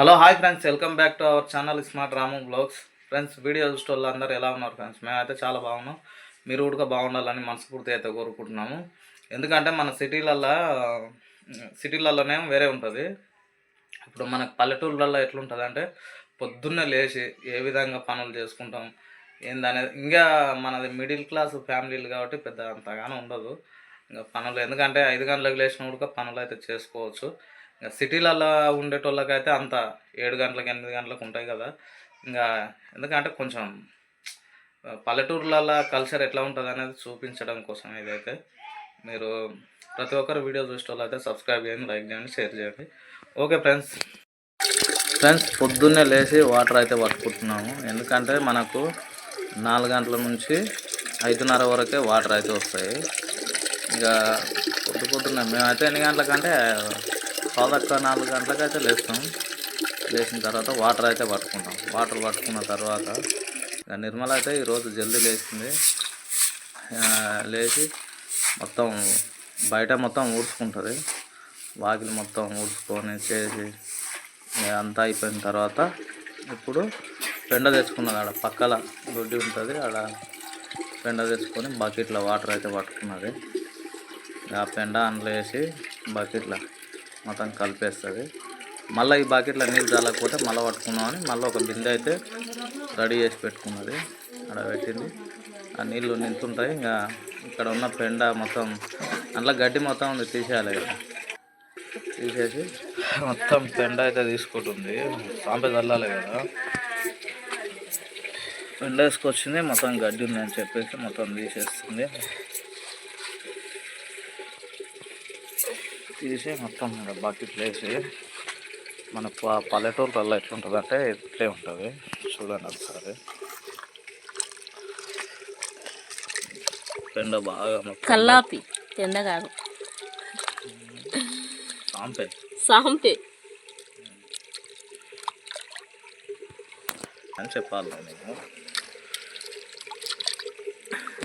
Hello hi friends welcome back to our channel smart Ramu blogs friends video చూసేవాళ్ళు అందరూ ఎలా ఉన్నారు friends మేమైతే చాలా బాగున్నాం. మీరు కూడా బాగుండాలని మనస్ఫూర్తి అయితే కోరుకుంటున్నాము. ఎందుకంటే మన సిటీలల్లో సిటీలలోనే వేరే ఉంటుంది. ఇప్పుడు మనకు పల్లెటూళ్ళల్లో ఎట్లుంటుంది అంటే పొద్దున్నే లేచి ఏ విధంగా పనులు చేసుకుంటాం ఏందనేది ఇంకా మనది మిడిల్ క్లాస్ ఫ్యామిలీలు కాబట్టి పెద్ద అంతగానో ఉండదు. ఇంకా పనులు ఎందుకంటే ఐదు గంటలకు లేచిన కూడా పనులు అయితే చేసుకోవచ్చు. సిటీలలో ఉండేటోళ్ళకైతే అంత ఏడు గంటలకు ఎనిమిది గంటలకు ఉంటాయి కదా. ఇంకా ఎందుకంటే కొంచెం పల్లెటూర్లలో కల్చర్ ఎట్లా ఉంటుంది అనేది చూపించడం కోసం ఇదైతే. మీరు ప్రతి ఒక్కరు వీడియో చూసేటోళ్ళు అయితే సబ్స్క్రైబ్ చేయండి లైక్ చేయండి షేర్ చేయండి. Okay friends. ఫ్రెండ్స్ పొద్దున్నే లేచి వాటర్ అయితే పట్టుకుంటున్నాము. ఎందుకంటే మనకు నాలుగు గంటల నుంచి ఐదున్నర వరకే వాటర్ అయితే వస్తాయి. ఇంకా పొద్దు పొద్దున్న మేమైతే ఎన్ని గంటలకంటే పదక్క నాలుగు గంటలకైతే లేస్తాం. లేచిన తర్వాత వాటర్ అయితే పట్టుకుంటాం. వాటర్ పట్టుకున్న తర్వాత నిర్మల అయితే ఈరోజు జల్దీ లేచింది. లేచి మొత్తం బయట మొత్తం ఊడ్చుకుంటుంది. వాకిలి మొత్తం ఊడ్చుకొని చేసి ఇక అంతా అయిపోయిన తర్వాత ఇప్పుడు పెండ తెచ్చుకున్నది ఆడ పక్కల దొడ్డి ఉంటుంది. ఆడ పెండ తెచ్చుకొని బకెట్లో వాటర్ అయితే పట్టుకున్నది. ఆ పెండ అందులో వేసి బకెట్లో మొత్తం కలిపేస్తుంది. మళ్ళీ ఈ బకెట్లో నీళ్ళు చల్లకపోతే మళ్ళీ పట్టుకున్నామని మళ్ళీ ఒక బిందె అయితే రెడీ చేసి పెట్టుకున్నది. అక్కడ పెట్టింది. ఆ నీళ్ళు నింతుంటాయి ఇంకా ఇక్కడ ఉన్న పెండ మొత్తం అందులో గడ్డి మొత్తం ఉంది తీసేయాలి కదా. తీసేసి మొత్తం పెండ అయితే తీసుకుంటుంది. సాంపే చల్లాలి కదా. పెండ వేసుకొచ్చింది మొత్తం గడ్డి ఉందని చెప్పేసి మొత్తం తీసేస్తుంది. తీసి మొత్తం బకెట్లు వేసి మన ప- పల్లెటూరులలో ఎట్లుంటుంది అంటే ఇట్లే ఉంటుంది. చూడండి ఒకసారి. పెండ బాగా కల్లాపి తెండ కాదు. సాంపే. సాంపే. అని చెప్పాలి నేను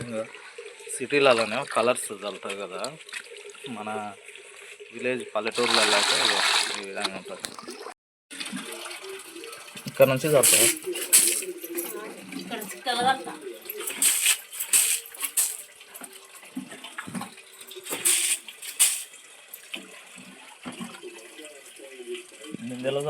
ఇంకా సిటీలలోనే కలర్స్ చల్లుతాయి కదా. మన విలేజ్ పల్లెటూర్లలో అయితే ఇగో ఈ విధంగా ఉంటుంది. ఇక్కడ నుంచి చల్లుతాయి ఇక్కడ కలగట్ట నిందెలో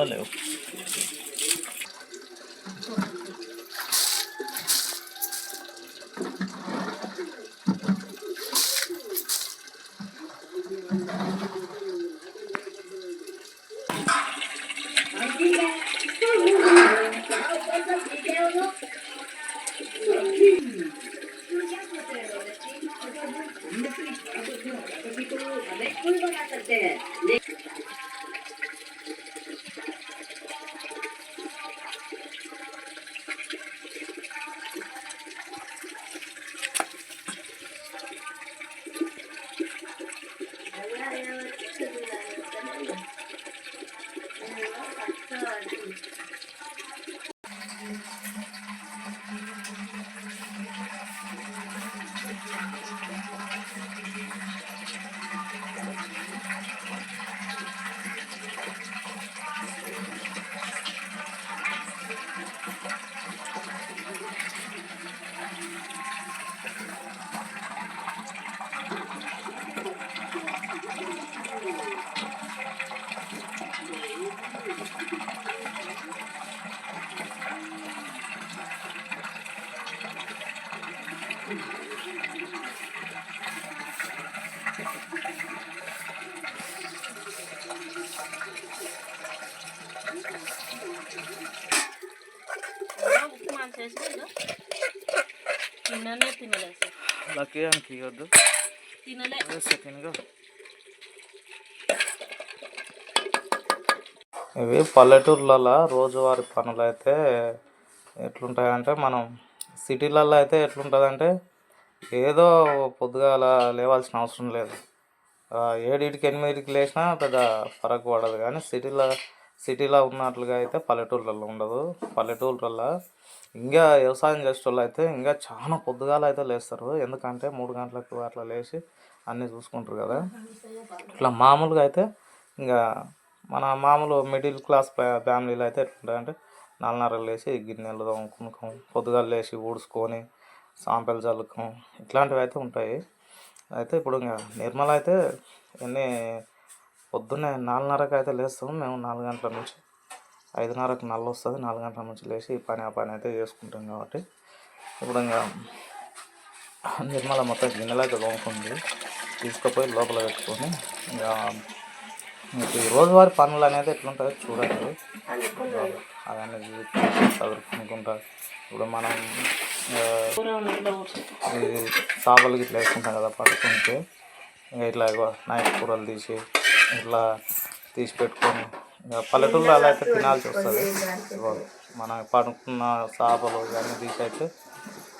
पूर्ण करते हैं తినలే తినలే సార్ లక్కీ అని తీయొద్దు తినలే. సెకండ్గా ఇవి పల్లెటూర్లలో రోజువారి పనులు అయితే ఎట్లుంటాయంటే మనం సిటీలలో అయితే ఎట్లుంటుందంటే ఏదో పొద్దుగాల లేవాల్సిన అవసరం లేదు. ఏడింటికి ఎనిమిదికి లేచినా పెద్ద ఫరక్ పడదు. కానీ సిటీలో సిటీలో ఉన్నట్లుగా అయితే పల్లెటూర్లలో ఉండదు. పల్లెటూర్లలో ఇంకా వ్యవసాయం చేసేటోళ్ళు అయితే ఇంకా చాలా పొద్దుగాల అయితే లేస్తారు. ఎందుకంటే మూడు గంటలకు అట్లా లేచి అన్నీ చూసుకుంటారు కదా. ఇట్లా మామూలుగా అయితే ఇంకా మన మామూలు మిడిల్ క్లాస్ ఫ్యామిలీలో అయితే ఎట్లుంటాయంటే నాలుగున్నర లేచి గిన్నెలు తోముకునుకోం పొద్దుగాలు లేచి ఊడ్చుకొని సాంపెలు చల్లుకోం ఇట్లాంటివి అయితే ఉంటాయి. అయితే ఇప్పుడు ఇంకా నిర్మల అయితే ఎన్ని పొద్దున్నే నాలుగున్నరకు అయితే లేస్తాము మేము నాలుగు గంటల నుంచి ఐదున్నరకు నల్ల వస్తుంది. నాలుగు గంటల నుంచి లేచి ఈ పని ఆ పని అయితే చేసుకుంటాం కాబట్టి. ఇప్పుడు ఇంకా నిర్మల మొత్తం గిన్నెలు అయితే తోముకుంది. తీసుకుపోయి లోపల పెట్టుకొని ఇంకా మీకు ఈ రోజువారి పనులు అనేది ఎట్లుంటుందో చూడండి. అవన్నీ చదువుకుంటా. ఇప్పుడు మనం ఆ, ఈ ఇట్లా వేసుకుంటాం కదా పడుకుంటే. ఇంకా ఇట్లా నైట్ కూరలు తీసి ఇట్లా తీసి పెట్టుకొని పల్లెటూరులో అలా అయితే తినాల్సి వస్తుంది. మనం పడుకున్న చేపలు ఇవన్నీ తీసి అయితే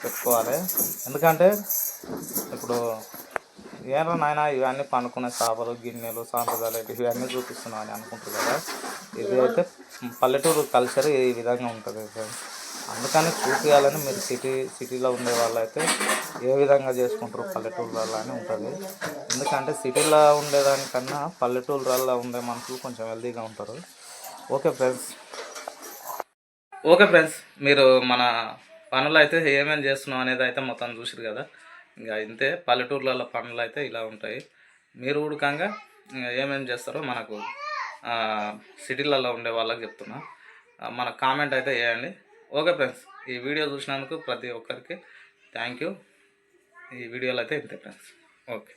పెట్టుకోవాలి. ఎందుకంటే ఇప్పుడు ఏమో నాయన ఇవన్నీ పండుకునే చేపలు గిన్నెలు సాంప్రదాయాలు ఇవన్నీ చూపిస్తున్నాం అని అనుకుంటారు కదా ఇది అయితే పల్లెటూరు కల్చర్ ఈ విధంగా ఉంటుంది. అందుకని చూపించాలని మీరు సిటీ సిటీలో ఉండే వాళ్ళు అయితే ఏ విధంగా చేసుకుంటారు పల్లెటూళ్ళలో అని ఉంటుంది. ఎందుకంటే సిటీలో ఉండేదానికన్నా పల్లెటూళ్ళలో ఉండే మనుషులు కొంచెం హెల్తీగా ఉంటారు. Okay friends. ఓకే ఫ్రెండ్స్ మీరు మన పనులు అయితే ఏమేమి చేస్తున్నాం అనేది అయితే మొత్తం చూసిరు కదా. ఇంకా ఇంతే పల్లెటూర్లలో పనులు అయితే ఇలా ఉంటాయి. మీరు ఉడకంగా ఏమేమి చేస్తారో మనకు సిటీలలో ఉండే వాళ్ళకి చెప్తున్నా. మన కామెంట్ అయితే వేయండి. ఓకే ఫ్రెండ్స్ ఈ వీడియో చూసినందుకు ప్రతి ఒక్కరికి థ్యాంక్ యూ ఈ వీడియోలో అయితే ఇంతే ఫ్రెండ్స్. ఓకే.